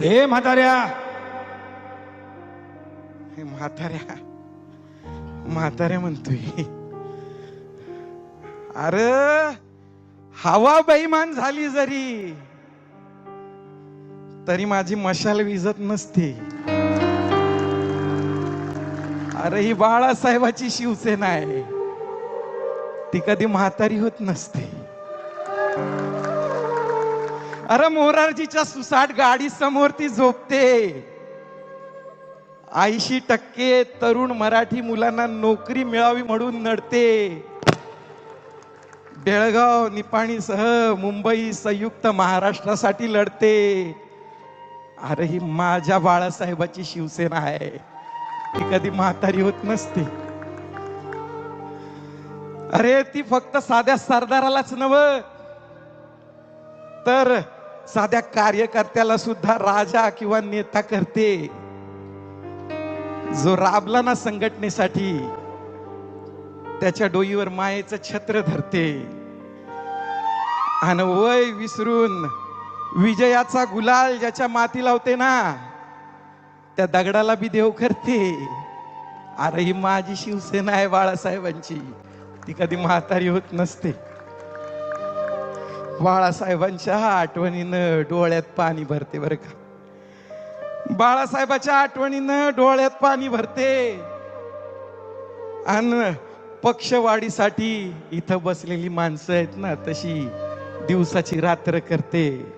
हे म्हाताऱ्या. हे म्हाताऱ्या. म्हाताऱ्या म्हणतोय. अरे हवा बेईमान झाली जरी तरी माझी मशाल विजत नसते. अरे ही बाळासाहेबाची शिवसेना आहे. ती कधी म्हातारी होत नसते. अरे मोरारजीच्या सुसाट गाडी समोर ती झोपते. ऐंशी टक्के तरुण मराठी मुलांना नोकरी मिळावी म्हणून नडते. बेळगाव निपाणीसह मुंबई संयुक्त महाराष्ट्रासाठी लढते. अरे ही माझ्या बाळासाहेबाची शिवसेना आहे. ती कधी म्हातारी होत नसते. अरे ती फक्त साध्या सरदारालाच नव तर साध्या कार्यकर्त्याला सुद्धा राजा किंवा नेता करते. जो राबला ना संघटनेसाठी त्याच्या डोईवर मायेचं छत्र धरते. आणि वय विसरून विजयाचा गुलाल ज्याच्या माती लावते ना त्या दगडाला बी देव करते. अरे ही माझी शिवसेना आहे बाळासाहेबांची. ती कधी म्हातारी होत नसते. बाळासाहेबांच्या आठवणीनं डोळ्यात पाणी भरते बरं का. बाळासाहेबाच्या आठवणीनं डोळ्यात पाणी भरते. आणि पक्षवाढीसाठी इथं बसलेली माणसं आहेत ना तशी दिवसाची रात्र करते.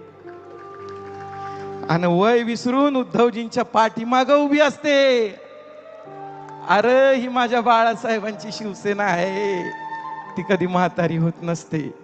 आणि वय विसरून उद्धवजींच्या पाठीमाग उभी असते. अरे ही माझ्या बाळासाहेबांची शिवसेना आहे. ती कधी म्हातारी होत नसते.